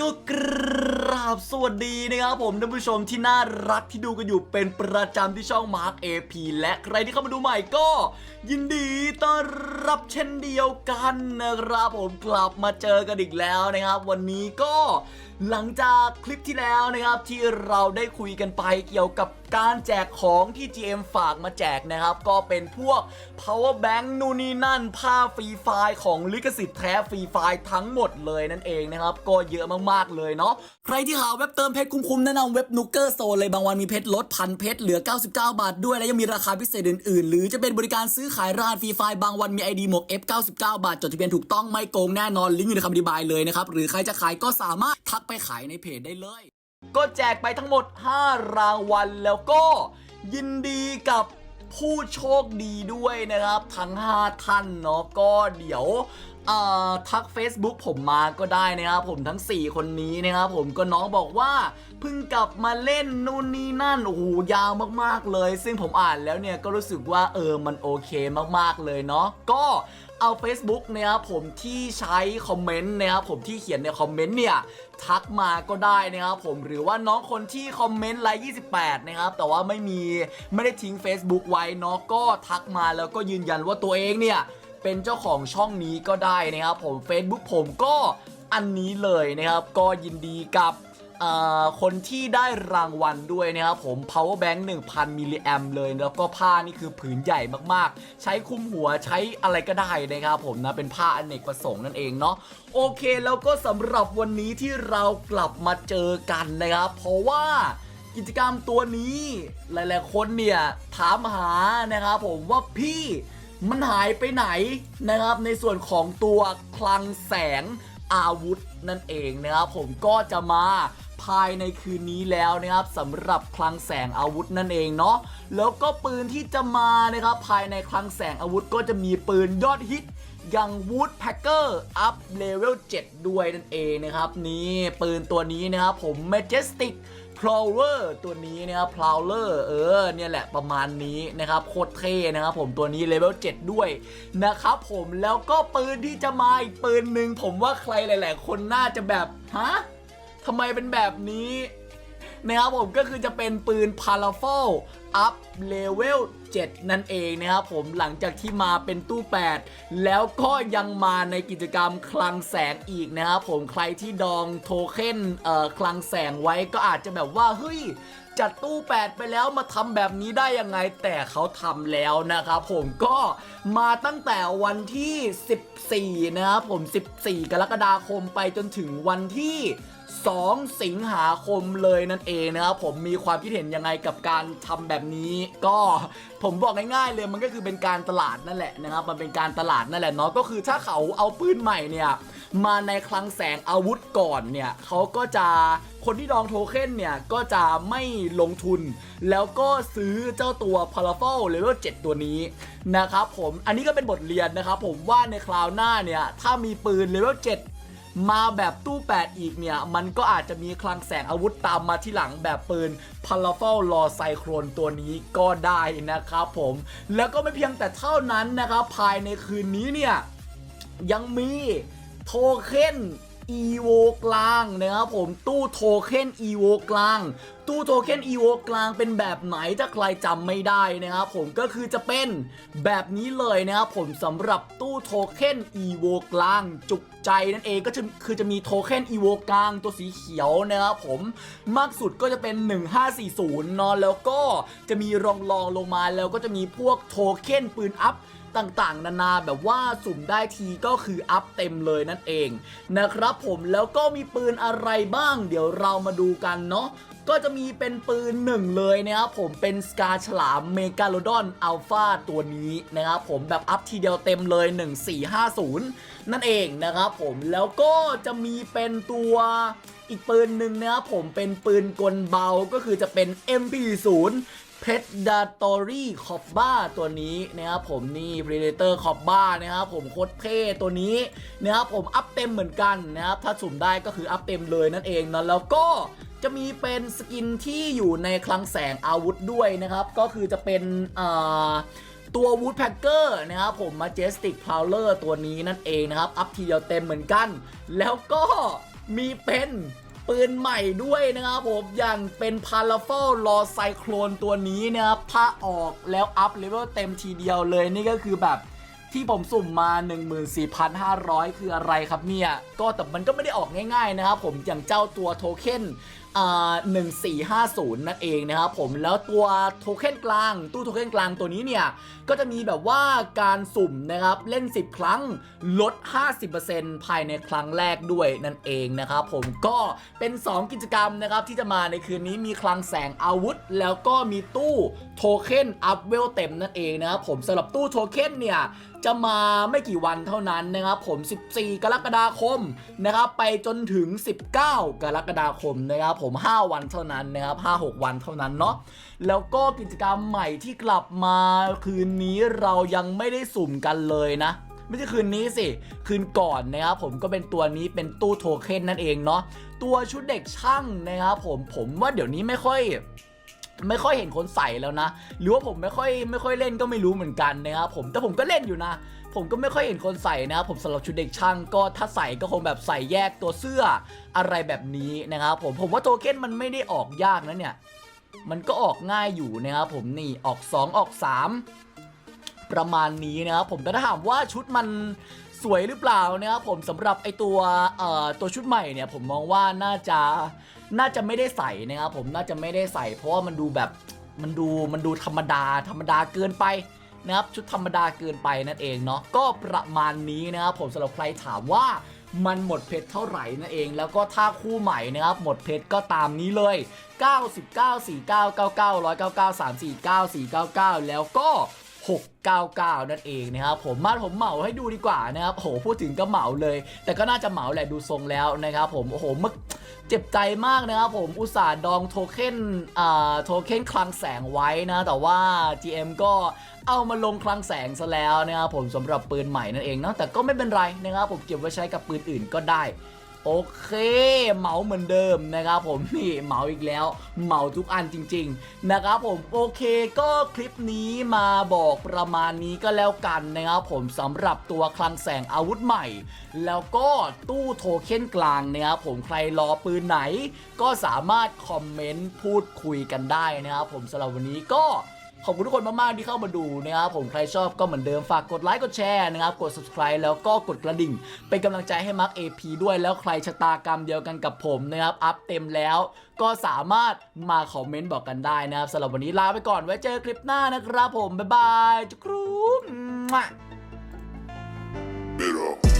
ก็กราบสวัสดีนะครับผมท่านผู้ชมที่น่ารักที่ดูกันอยู่เป็นประจำที่ช่อง Mark AP และใครที่เข้ามาดูใหม่ก็ ยินดีต้อนรับเช่นเดียวกันนะครับผมกลับมาเจอกันอีกแล้วนะครับ วันนี้ก็หลังจากคลิปที่แล้วนะครับที่เราได้คุยกันไปเกี่ยวกับการแจกของที่ GM ฝากมาแจกนะครับ ก็เป็นพวก power bank นู่นนี่นั่น ผ้าฟรีไฟล์ของลิขสิทธิ์แท้ฟรีไฟล์ทั้งหมดเลยนั่นเองนะครับ ก็เยอะมากๆเลยเนาะใครที่หาเว็บเติมเพชรคุ้มๆแนะนำเว็บนูเกอร์โซเลยบางวันมีเพชรลดพันเพชรเหลือ 99 บาทด้วย และยังมีราคาพิเศษอื่นๆ หรือจะเป็นบริการซื้อขายรหัสฟรีไฟล์บางวันมี ID หมวก F99 บาท จดทะเบียนถูกต้องไม่โกงแน่นอนลิงก์อยู่ในคำอธิบายเลยนะครับหรือใครจะขายก็สามารถทักไปขายในเพจได้เลย ก็แจกไปทั้งหมด 5 รางวัลแล้วก็ยินดีกับผู้โชคดีด้วยนะครับ ทั้ง 5 ท่านเนาะก็เดี๋ยว เอ่อทัก Facebook ผมมาก็ได้นะครับผมทั้ง 4 คนนี้นะครับผมก็น้องบอกว่าเพิ่งกลับมาเล่นนู่นนี่นั่นโอ้โหยาวมากๆเลย ซึ่งผมอ่านแล้วเนี่ยก็รู้สึกว่าเออมันโอเคมากๆเลยเนาะก็เอา Facebook นะครับผมที่ใช้คอมเมนต์นะครับผมที่เขียนในคอมเมนต์เนี่ยทักมาก็ได้นะครับผมหรือว่าน้องคนที่คอมเมนต์ไลค์28 นะครับ แต่ว่าไม่มีไม่ได้ทิ้ง Facebook ไว้เนาะก็ทักมาแล้วก็ยืนยันว่าตัวเองเนี่ย เป็นเจ้าของช่องนี้ก็ได้นะครับผม Facebook ผมก็อันนี้เลยนะครับ ก็ยินดีกับคนที่ได้รางวัลด้วยนะครับผม power bank 1000 มิลลิแอมเลย แล้วก็ผ้านี่คือผืนใหญ่มากๆ ใช้คุมหัวใช้อะไรก็ได้นะครับผมนะ เป็นผ้าอเนกประสงค์นั่นเองเนาะโอเคแล้วก็สำหรับวันนี้ที่เรากลับมาเจอกันนะครับ เพราะว่ากิจกรรมตัวนี้หลายๆคนเนี่ยถามหานะครับผมว่าพี่ มันหายไปไหนนะครับในส่วนของตัวคลังแสงอาวุธนั่นเองนะครับผมก็จะมาภายในคืนนี้แล้วนะครับสำหรับคลังแสงอาวุธนั่นเองเนาะแล้วก็ปืนที่จะมานะครับภายในคลังแสงอาวุธก็จะมีปืนยอดฮิตอย่าง Woodpecker Up Level 7ด้วยนั่นเองนะครับนี่ปืนตัวนี้นะครับผม Majestic พลาวเวอร์ตัวนี้นะครับพลาวเลอร์เออเนี่ยแหละประมาณนี้นะครับโคตรเท่นะครับผมตัวนี้เลเวล7ด้วยนะครับผมแล้วก็ปืนที่จะมาอีกปืนหนึ่งผมว่าใครหลาย ๆ คนน่าจะแบบฮะทำไมเป็นแบบนี้ นะครับผมก็คือจะเป็นปืน p a r a f o l Up Level 7นั่นเองนะครับผมหลังจากที่มาเป็นตู้ 8 แล้วก็ยังมาในกิจกรรมคลังแสงอีกนะครับผมใครที่ดองโทเค็นเอ่อคลังแสงไว้ก็อาจจะแบบว่าเฮ้ย จัดตู้ 8 ไปแล้วมาทำแบบนี้ได้ยังไง แต่เขาทำแล้วนะครับผมก็มาตั้งแต่วันที่ 14 นะครับผม 14 กรกฎาคมไปจนถึงวันที่ 2 สิงหาคมเลยนั่นเองนะครับผมมีความคิดเห็นยังไงกับการทำแบบนี้ ก็ผมบอกง่ายๆเลยมันก็คือเป็นการตลาดนั่นแหละนะครับ มันเป็นการตลาดนั่นแหละเนาะก็คือถ้าเขาเอาปืนใหม่เนี่ย มาในคลังแสงอาวุธก่อนเนี่ยเขาก็จะคนที่ดองโทเค็นเนี่ยก็จะไม่ลงทุน แล้วก็ซื้อเจ้าตัว p a r a f o l Level 7ตัวนี้นะครับผมอันนี้ก็เป็นบทเรียนนะครับผมว่าในคราวหน้าเนี่ยถ้ามีปืน Level 7มาแบบตู้ 8 อีกเนี่ย มันก็อาจจะมีคลังแสงอาวุธตามมาที่หลังแบบปืนพาราฟ l ลอไซโครนตัวนี้ก็ได้นะครับผม แล้วก็ไม่เพียงแต่เท่านั้นนะครับ ภายในคืนนี้เนี่ย ยังมี โทเค็น EVO กลางนะครับผมตู้โทเค็น EVO กลาง ตู้โทเค็น EVO กลางเป็นแบบไหนถ้าใครจำไม่ได้นะครับผมก็คือจะเป็นแบบนี้เลยนะครับผมสำหรับตู้โทเค็น EVO กลางจุกใจนั่นเองก็จะคือจะมีโทเค็น EVO กลางตัวสีเขียวนะครับผมมากสุดก็จะเป็น 1540นอะแล้วก็จะมีรองรองลงมาแล้วก็จะมีพวกโทเค็นปืนอัพ ต่างๆ นานาแบบว่าสุ่มได้ทีก็คืออัพเต็มเลยนั่นเองนะครับผมแล้วก็มีปืนอะไรบ้าง เดี๋ยวเรามาดูกันเนาะก็จะมีเป็นปืนหนึ่งเลยนะครับผมเป็นสกาฉลามเมกาโลดอนอัลฟาตัวนี้นะครับผมแบบอัพทีเดียวเต็มเลย 1450 นั่นเองนะครับผมแล้วก็จะมีเป็นตัวอีกปืนหนึ่งนะครับผมเป็นปืนกลเบาก็คือจะเป็น MP0 เพชรดาตอรี่คอบบ้าตัวนี้นะครับผมนี่ Predator คอบบ้านะครับผมโคตรเท่ตัวนี้นะครับผมอัพเต็มเหมือนกันนะครับถ้าสุ่มได้ก็คืออัพเต็มเลยนั่นเองนะแล้วก็จะมีเป็นสกินที่อยู่ในคลังแสงอาวุธด้วยนะครับ ก็คือจะเป็นตัว Woodpecker นะครับผม Majestic Prowler ตัวนี้นั่นเองนะครับ อัพทีเดียวเต็มเหมือนกัน แล้วก็มีเป็น ปืนใหม่ด้วยนะครับผมอย่างเป็นพาราฟอลรอไซโครนตัวนี้นะครับถ้าออกแล้วอัพเลเวลเต็มทีเดียวเลยนี่ก็คือแบบที่ผมสุ่มมา 14,500 คืออะไรครับเนี่ย ก็แต่มันก็ไม่ได้ออกง่ายๆนะครับผมอย่างเจ้าตัวโทเค็น 1450 นั่นเองนะครับผมแล้วตัวโทเค็นกลาง ตู้โทเค็นกลางตัวนี้เนี่ย ก็จะมีแบบว่าการสุ่มนะครับเล่น 10 ครั้งลด 50%ภายในครั้งแรกด้วยนั่นเองนะครับผมก็เป็น 2 กิจกรรมนะครับที่จะมาในคืนนี้มีคลังแสงอาวุธ แล้วก็มีตู้โทเค็นอัพเวลเต็มนั่นเองนะครับผมสำหรับตู้โทเค็นเนี่ย จะมาไม่กี่วันเท่านั้นนะครับผม 14 กรกฎาคมนะครับไปจนถึง 19 กรกฎาคมนะครับผม 5 วันเท่านั้นนะครับ5-6 วันเท่านั้นเนาะแล้วก็กิจกรรมใหม่ที่กลับมาคืนนี้เรายังไม่ได้สุ่มกันเลยนะไม่ใช่คืนนี้สิ คืนก่อนนะครับผมก็เป็นตัวนี้เป็นตู้โทเค็นนั่นเองเนาะตัวชุดเด็กช่างนะครับผมผมว่าเดี๋ยวนี้ไม่ค่อย ไม่ค่อยเห็นคนใส่แล้วนะ หรือว่าผมไม่ค่อยไม่ค่อยเล่นก็ไม่รู้เหมือนกันนะครับผมแต่ผมก็เล่นอยู่นะ ผมก็ไม่ค่อยเห็นคนใส่นะครับผมสำหรับชุดเด็กช่างก็ถ้าใส่ก็คงแบบใส่แยกตัวเสื้ออะไรแบบนี้นะครับผมผมว่าโทเค็นมันไม่ได้ออกยากนะเนี่ย มันก็ออกง่ายอยู่นะครับผมนี่ออก 2 ออก 3 ประมาณนี้นะครับผมแต่ถ้าถามว่าชุดมันสวยหรือเปล่านะครับผมสำหรับไอตัวเอ่อตัวชุดใหม่เนี่ยผมมองว่าน่าจะ น่าจะไม่ได้ใส่นะครับผมน่าจะไม่ได้ใส่ เพราะว่ามันดูแบบมันดูมันดูธรรมดา ธรรมดาเกินไปนะครับชุดธรรมดาเกินไปนั่นเองเนาะก็ประมาณนี้นะครับผมสำหรับใครถามว่ามันหมดเพชรเท่าไหร่นั่นเอง แล้วก็ถ้าคู่ใหม่นะครับหมดเพชรก็ตามนี้เลย 99 49 99 199 349 499 แล้วก็ 699 นั่นเองนะครับผมมาผมเหมาให้ดูดีกว่านะครับโอ้โหพูดถึงก็เหมาเลย แต่ก็น่าจะเหมาแหละดูทรงแล้วนะครับผมโอ้โหมึก เจ็บใจมากนะครับผมอุตส่าห์ดองโทเค็นอ่าโทเค็นคลังแสงไว้นะแต่ว่า GM ก็เอามาลงคลังแสงซะแล้วนะครับผมสำหรับปืนใหม่นั่นเองเนาะแต่ก็ไม่เป็นไรนะครับผมเก็บไว้ใช้กับปืนอื่นก็ได้ โอเค เหมาเหมือนเดิมนะครับผมนี่เหมาอีกแล้ว เหมาทุกอันจริง ๆ นะครับผมโอเคก็คลิปนี้มาบอกประมาณนี้ก็แล้วกันนะครับผมสำหรับตัวคลังแสงอาวุธใหม่ แล้วก็ตู้โทเค็นกลางนะครับผมใครรอปืนไหน ก็สามารถคอมเมนต์พูดคุยกันได้นะครับผมสำหรับวันนี้ก็ ขอบคุณทุกคนมากๆที่เข้ามาดูนะครับผมใครชอบก็เหมือนเดิมฝากกดไลค์กดแชร์นะครับกด subscribe แล้วก็กดกระดิ่ง เป็นกำลังใจให้มาร์ค AP ด้วยแล้วใครชะตากรรมเดียวกันกับผมนะครับอัพเต็มแล้ว ก็สามารถมาคอมเมนต์บอกกันได้นะครับสำหรับวันนี้ลาไปก่อนไว้เจอคลิปหน้านะครับผมบ๊ายบายจุ๊กรู๊